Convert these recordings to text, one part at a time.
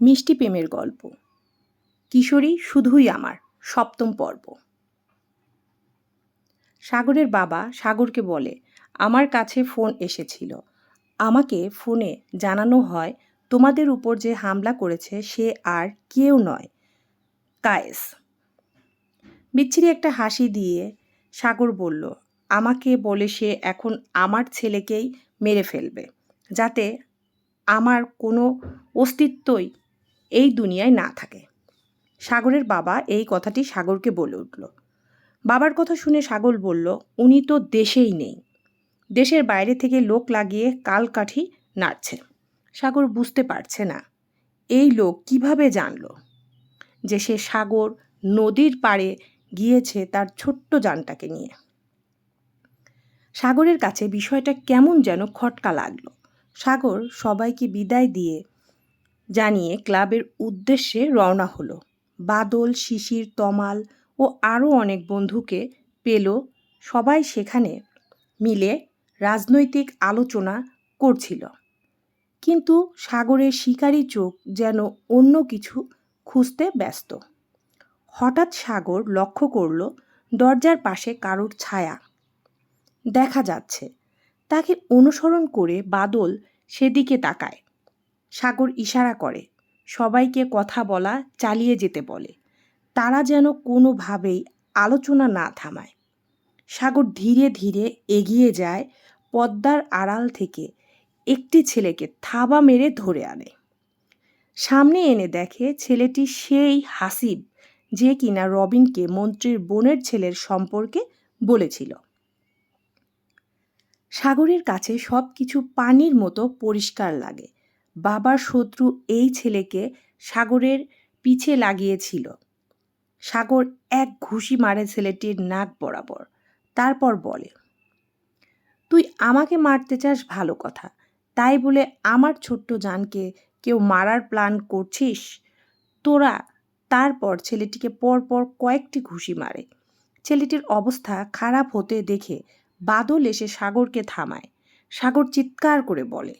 মিষ্টি প্রেমের গল্প। কিশোরী শুধুই আমার, সপ্তম পর্ব। সাগরের বাবা সাগরকে বলে, আমার কাছে ফোন এসেছিল। আমাকে ফোনে জানানো হয়, তোমাদের উপর যে হামলা করেছে সে আর কেউ নয়। কায়েস। বিচ্ছিরি একটা হাসি দিয়ে সাগর বলল, আমাকে বলে সে এখন আমার ছেলেকেই মেরে ফেলবে, যাতে আমার কোনো অস্তিত্বই এই দুনিয়ায় না থাকে। সাগরের বাবা এই কথাটি সাগরকে বলে উঠল। বাবার কথা শুনে সাগর বলল, উনি তো দেশেই নেই। দেশের বাইরে থেকে লোক লাগিয়ে কালকাঠি নাড়ছে। সাগর বুঝতে পারছে না। এই লোক কীভাবে জানলো যে সে সাগর নদীর পাড়ে গিয়েছে তার ছোট্ট যানটাকে নিয়ে? সাগরের কাছে বিষয়টা কেমন যেন খটকা লাগল। সাগর সবাইকে বিদায় দিয়ে জানিয়ে ক্লাবের উদ্দেশ্যে রওনা হলো। বাদল, শিশির, তমাল ও আরও অনেক বন্ধুকে পেল সবাই সেখানে মিলে রাজনৈতিক আলোচনা করছিল। কিন্তু সাগরের শিকারী চোখ যেন অন্য কিছু খুঁজতে ব্যস্ত। হঠাৎ সাগর লক্ষ্য করল দরজার পাশে কারোর ছায়া। দেখা যাচ্ছে, তাকে অনুসরণ করে বাদল সেদিকে তাকায়। সাগর ইশারা করে, সবাইকে কথা বলা, চালিয়ে যেতে বলে। তারা যেন কোনোভাবেই আলোচনা না থামায়। সাগর ধীরে ধীরে এগিয়ে যায় পদ্মার আড়াল থেকে, একটি ছেলেকে থাবা মেরে ধরে আনে। সামনে এনে দেখে ছেলেটি সেই হাসিব যে কিনা রবিনকে মন্ত্রীর বোনের ছেলের সম্পর্কে বলেছিল। সাগরের কাছে সব কিছু পানির মতো পরিষ্কার লাগে। বাবার শত্রু এই ছেলেকে সাগরের পিছে লাগিয়েছিল। সাগর এক ঘুষি মারে ছেলেটির নাক বরাবর। তারপর বলে, তুই আমাকে মারতে চাস ভালো কথা। তাই বলে আমার ছোট্ট জানকে কেউ মারার প্ল্যান করছিস? তোরা তারপর ছেলেটিকে পরপর কয়েকটি ঘুষি মারে। ছেলেটির অবস্থা খারাপ হতে দেখে বাদল এসে সাগরকে থামায়। সাগর চিৎকার করে বলে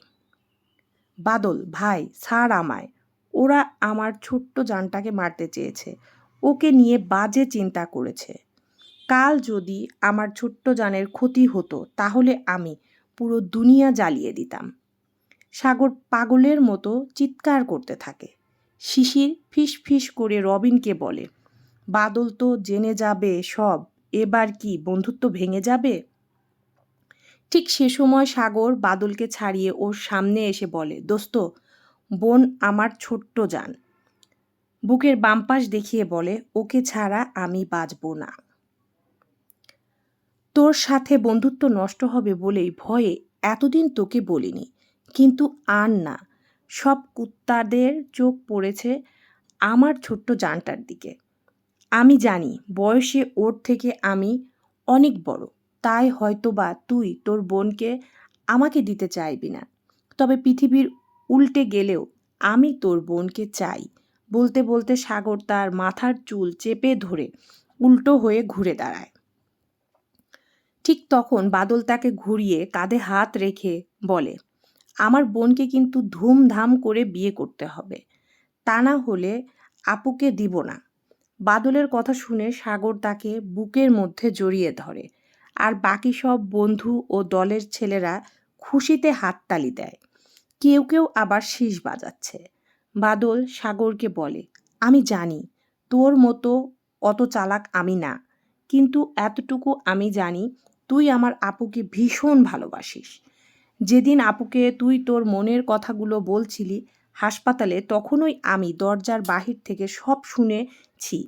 বাদল, ভাই, ছাড় আমায়। ওরা আমার ছোট্ট জানটাকে মারতে চেয়েছে। ওকে নিয়ে বাজে চিন্তা করেছে। কাল যদি আমার ছোট্ট জানের ক্ষতি হতো, তাহলে আমি পুরো দুনিয়া জ্বালিয়ে দিতাম। সাগর পাগলের মতো চিৎকার করতে থাকে। শিশির ফিস ফিস করে রবিনকে বলে, বাদল তো জেনে যাবে সব, এবার কি বন্ধুত্ব ভেঙে যাবে? ঠিক সে সময় সাগর বাদলকে ছাড়িয়ে ওর সামনে এসে বলে, দোস্ত, বোন আমার ছোট্ট যান বুকের বামপাশ দেখিয়ে বলে, ওকে ছাড়া আমি বাঁচব না। তোর সাথে বন্ধুত্ব নষ্ট হবে বলেই ভয়ে এতদিন তোকে বলিনি। কিন্তু আর না, সব কুত্তাদের চোখ পড়েছে আমার ছোট্ট জানটার দিকে। আমি জানি বয়সে ওর থেকে আমি অনেক বড়। তাই হয়তোবা তুই তোর বোনকে আমাকে দিতে চাইবি না। তবে পৃথিবীর উল্টে গেলেও আমি তোর বোনকে চাই। বলতে বলতে সাগর তার মাথার চুল চেপে ধরে উল্টো হয়ে ঘুরে দাঁড়ায়। ঠিক তখন বাদল তাকে ঘুরিয়ে কাঁধে হাত রেখে বলে, আমার বোনকে কিন্তু ধুমধাম করে বিয়ে করতে হবে। তা না হলে আপুকে দিব না। বাদলের কথা শুনে সাগর তাকে বুকের মধ্যে জড়িয়ে ধরে। আর বাকি সব বন্ধু ও দলের ছেলেরা খুশিতে হাততালি দেয়। কেউ কেউ আবার শীষ বাজাচ্ছে। বাদল সাগরকে বলে, আমি জানি, তোর মতো অত চালাক আমি না। কিন্তু এতটুকু আমি জানি, তুই আমার আপুকে ভীষণ ভালোবাসিস। যেদিন আপুকে তুই তোর মনের কথাগুলো বলছিলি, হাসপাতালে তখনই আমি দরজার বাহির থেকে সব শুনেছি।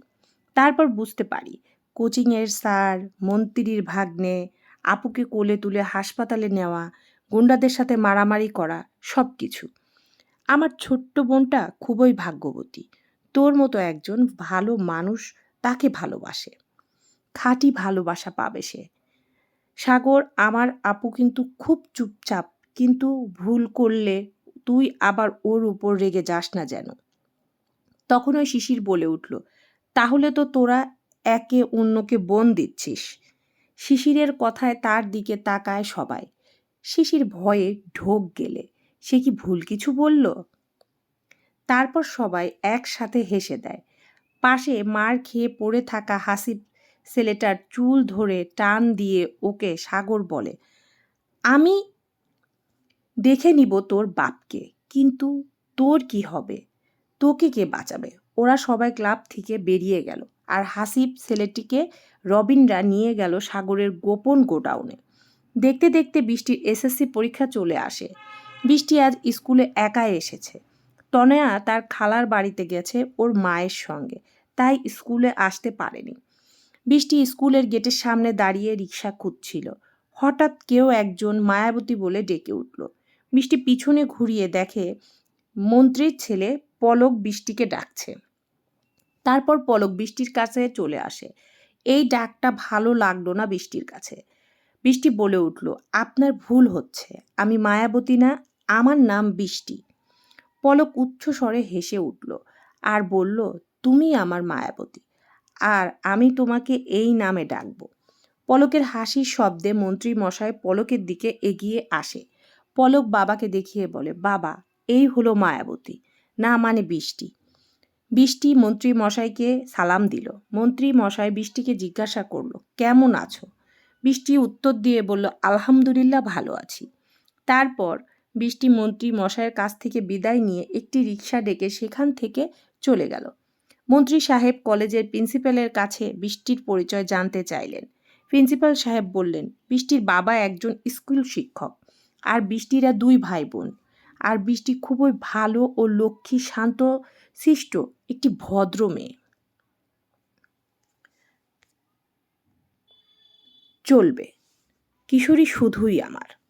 তারপর বুঝতে পারি কোচিংয়ের স্যার, মন্ত্রীর ভাগ্নে, আপুকে কোলে তুলে হাসপাতালে নেওয়া, গুন্ডাদের সাথে মারামারি করা সব কিছু আমার ছোট্ট বোনটা খুবই ভাগ্যবতী। তোর মতো একজন ভালো মানুষ তাকে ভালোবাসে। খাঁটি ভালোবাসা পাবে সে। সাগর, আমার আপু কিন্তু খুব চুপচাপ, কিন্তু ভুল করলে তুই আবার ওর উপর রেগে যাস না যেন। তখন ওই শিশির বলে উঠল, তাহলে তো তোরা একে অন্যকে বোন দিচ্ছিস। শিশিরের কথায় তার দিকে তাকায় সবাই। শিশির ভয়ে ঢোক গেলে। সে কি ভুল কিছু বলল? তারপর সবাই একসাথে হেসে দেয়। পাশে মার খেয়ে পড়ে থাকা হাসিব ছেলেটার চুল ধরে টান দিয়ে ওকে সাগর বলে, আমি দেখে নিব তোর বাপকে, কিন্তু তোর কি হবে? তোকে কে বাঁচাবে? ওরা সবাই ক্লাব থেকে বেরিয়ে গেল। আর হাসিব ছেলেটিকে রবিনরা নিয়ে গেল সাগরের গোপন গোডাউনে। দেখতে দেখতে বৃষ্টির এসএসসি পরীক্ষা চলে আসে। বৃষ্টি আজ স্কুলে একাই এসেছে। তনয়া তার খালার বাড়িতে গেছে ওর মায়ের সঙ্গে। তাই স্কুলে আসতে পারেনি। বৃষ্টি স্কুলের গেটের সামনে দাঁড়িয়ে রিক্সা খুঁজছিল। হঠাৎ কেউ একজন মায়াবতী বলে ডেকে উঠল। বৃষ্টি পিছনে ঘুরিয়ে দেখে মন্ত্রীর ছেলে পলক বৃষ্টিকে ডাকছে। তারপর পলক বৃষ্টির কাছে চলে আসে। এই ডাকটা ভালো লাগল না বৃষ্টির কাছে। বৃষ্টি বলে উঠল, আপনার ভুল হচ্ছে, আমি মায়াবতী না, আমার নাম বৃষ্টি। পলক উচ্চ স্বরে হেসে উঠল আর বলল, তুমি আমার মায়াবতী, আর আমি তোমাকে এই নামে ডাকব। পলকের হাসির শব্দে মন্ত্রী মশাই পলকের দিকে এগিয়ে আসে। পলক বাবাকে দেখিয়ে বলে, বাবা, এই হলো মায়াবতী, না মানে বৃষ্টি। বৃষ্টি মন্ত্রী মশাইকে সালাম দিল। মন্ত্রী মশাই বৃষ্টিকে জিজ্ঞাসা করল, কেমন আছো? বৃষ্টি উত্তর দিয়ে বলল, আলহামদুলিল্লাহ ভালো আছি। তারপর বৃষ্টি মন্ত্রী মশাইয়ের কাছ থেকে বিদায় নিয়ে একটি রিক্সা ডেকে সেখান থেকে চলে গেল। মন্ত্রী সাহেব কলেজের প্রিন্সিপালের কাছে বৃষ্টির পরিচয় জানতে চাইলেন। প্রিন্সিপাল সাহেব বললেন, বৃষ্টির বাবা একজন স্কুল শিক্ষক, আর বৃষ্টিরা দুই ভাই বোন। আর বৃষ্টি খুবই ভালো ও লক্ষ্মী শান্ত, শিষ্ট একটি ভদ্র মেয়ে। চলবে। কিশোরী শুধুই আমার।